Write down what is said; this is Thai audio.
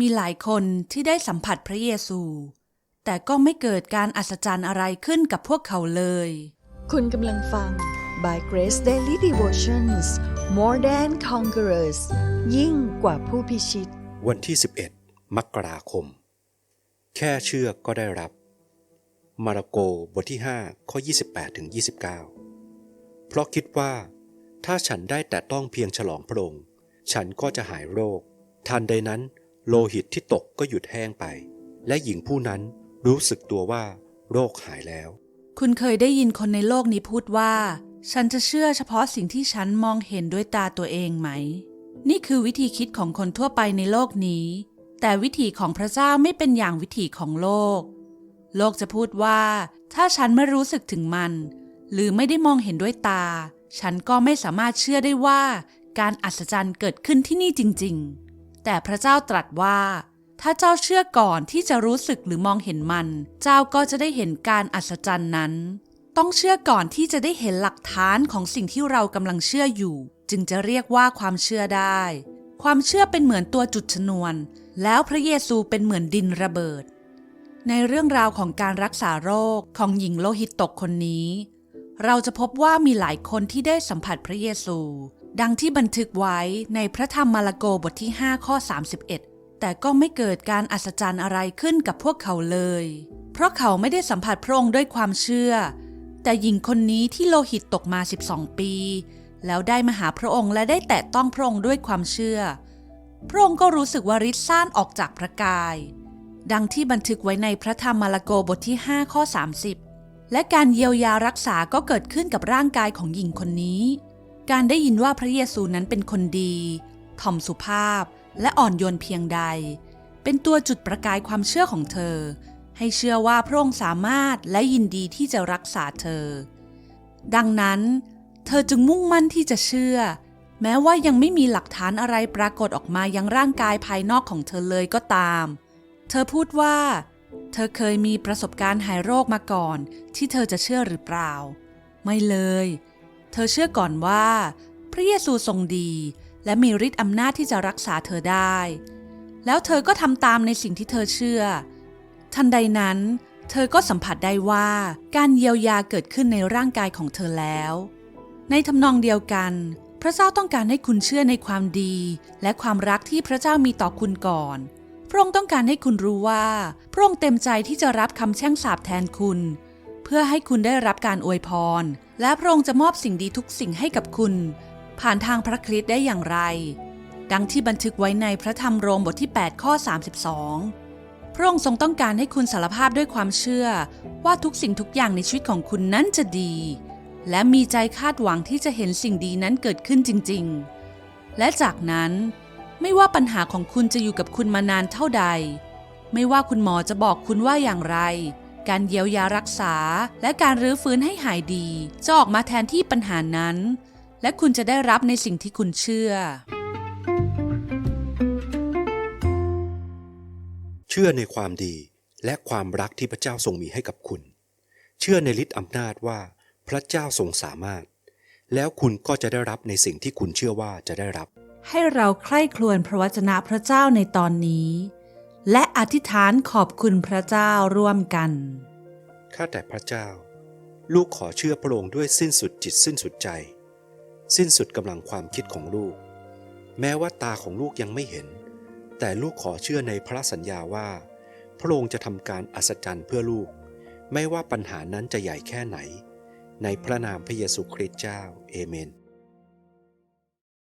มีหลายคนที่ได้สัมผัสพระเยซู แต่ก็ไม่เกิดการอัศจรรย์อะไรขึ้นกับพวกเขาเลย คุณกำลังฟัง By Grace Daily Devotions More Than Conquerors ยิ่งกว่าผู้พิชิต วันที่ 11 มกราคม แค่เชื่อก็ได้รับ มาระโกบทที่ 5 ข้อ 28ถึง29 เพราะคิดว่า ถ้าฉันได้แต่ต้องเพียงฉลองพระองค์ ฉันก็จะหายโรค ทันใดนั้น โลหิตที่ตกก็หยุดแห้งไป และหญิงผู้นั้นรู้สึกตัวว่า โรคหายแล้ว คุณเคยได้ยินคนในโลกนี้พูดว่า ฉันจะเชื่อเฉพาะสิ่งที่ฉันมองเห็นด้วยตาตัวเองไหม นี่คือวิธีคิดของคนทั่วไปในโลกนี้ แต่วิธีของพระเจ้าไม่เป็นอย่างวิธีของโลก โลกจะพูดว่า ถ้าฉันไม่รู้สึกถึงมัน หรือไม่ได้มองเห็นด้วยตา ฉันก็ไม่สามารถเชื่อได้ว่า การอัศจรรย์เกิดขึ้นที่นี่จริง ๆ แต่พระเจ้าตรัสว่า ถ้าเจ้าเชื่อก่อนที่จะรู้สึกหรือมองเห็นมัน เจ้าก็จะได้เห็นการอัศจรรย์นั้น ต้องเชื่อก่อนที่จะได้เห็นหลักฐานของสิ่งที่เรากำลังเชื่ออยู่ จึงจะเรียกว่าความเชื่อได้ ความเชื่อเป็นเหมือนตัวจุดชนวน แล้วพระเยซูเป็นเหมือนดินระเบิด ในเรื่องราวของการรักษาโรคของหญิงโลหิตตกคนนี้ เราจะพบว่ามีหลายคนที่ได้สัมผัสพระเยซู ดังที่บันทึกไว้ในพระธรรมมาระโกบทที่ 5 ข้อ 31 แต่ก็ไม่เกิดการอัศจรรย์อะไรขึ้นกับพวกเขาเลย เพราะเขาไม่ได้สัมผัสพระองค์ด้วยความเชื่อ แต่หญิงคนนี้ที่โลหิตตกมา 12 ปี แล้วได้มาหาพระองค์และได้แตะต้องพระองค์ด้วยความเชื่อ พระองค์ก็รู้สึกว่าฤทธิ์ซ่านออกจากพระกาย ดังที่บันทึกไว้ในพระธรรมมาระโกบทที่ 5 ข้อ 30 และการเยียวยารักษาก็เกิดขึ้นกับร่างกายของหญิงคนนี้ การได้ยินว่าพระเยซูนั้นเป็นคนดี ถ่อมสุภาพและอ่อนโยนเพียงใด เป็นตัวจุดประกายความเชื่อของเธอ ให้เชื่อว่าพระองค์สามารถและยินดีที่จะรักษาเธอ ดังนั้น เธอจึงมุ่งมั่นที่จะเชื่อ แม้ว่ายังไม่มีหลักฐานอะไรปรากฏออกมายังร่างกายภายนอกของเธอเลยก็ตาม เธอพูดว่า เธอเคยมีประสบการณ์หายโรคมาก่อน ที่เธอจะเชื่อหรือเปล่า ไม่เลยเธอเชื่อก่อนว่า พระเยซูทรงดี และมีฤทธิ์อำนาจที่จะรักษาเธอได้ แล้วเธอก็ทำตามในสิ่งที่เธอเชื่อ ทันใดนั้น เธอก็สัมผัสได้ว่าการเยียวยาเกิดขึ้นในร่างกายของเธอแล้ว ในทำนองเดียวกัน พระเจ้าต้องการให้คุณเชื่อในความดี และความรักที่พระเจ้ามีต่อคุณก่อน พระองค์ต้องการให้คุณรู้ว่า พระองค์เต็มใจที่จะรับคำแช่งสาปแทนคุณ เพื่อให้คุณได้รับการอวยพร และพระองค์จะมอบสิ่งดีทุกสิ่งให้กับคุณ ผ่านทางพระคริสต์ได้อย่างไร ดังที่บันทึกไว้ในพระธรรมโรมบทที่ 8 ข้อ 32 พระองค์ทรงต้องการให้คุณสารภาพด้วยความเชื่อ ว่าทุกสิ่งทุกอย่างในชีวิตของคุณนั้นจะดี และมีใจคาดหวังที่จะเห็นสิ่งดีนั้นเกิดขึ้นจริง ๆ และจากนั้น ไม่ว่าปัญหาของคุณจะอยู่กับคุณมานานเท่าใด ไม่ว่าคุณหมอจะบอกคุณว่าอย่างไร การเยียวยารักษา และการรื้อฟื้นให้หายดี จะออกมาแทนที่ปัญหานั้น และคุณจะได้รับในสิ่งที่คุณเชื่อ เชื่อในความดีและความรักที่พระเจ้าทรงมีให้กับคุณ เชื่อในฤทธิ์อำนาจว่าพระเจ้าทรงสามารถ แล้วคุณก็จะได้รับในสิ่งที่คุณเชื่อว่าจะได้รับ ให้เราใคร่ครวญพระวจนะพระเจ้าในตอนนี้ และอธิษฐานขอบคุณพระเจ้าร่วมกัน ข้าแต่พระเจ้า ลูกขอเชื่อพระองค์ด้วยสิ้นสุดจิตสิ้นสุดใจ สิ้นสุดกำลังความคิดของลูก แม้ว่าตาของลูกยังไม่เห็น แต่ลูกขอเชื่อในพระสัญญาว่า พระองค์จะทำการอัศจรรย์เพื่อลูก ไม่ว่าปัญหานั้นจะใหญ่แค่ไหน ในพระนามพระเยซูคริสต์เจ้า เอเมน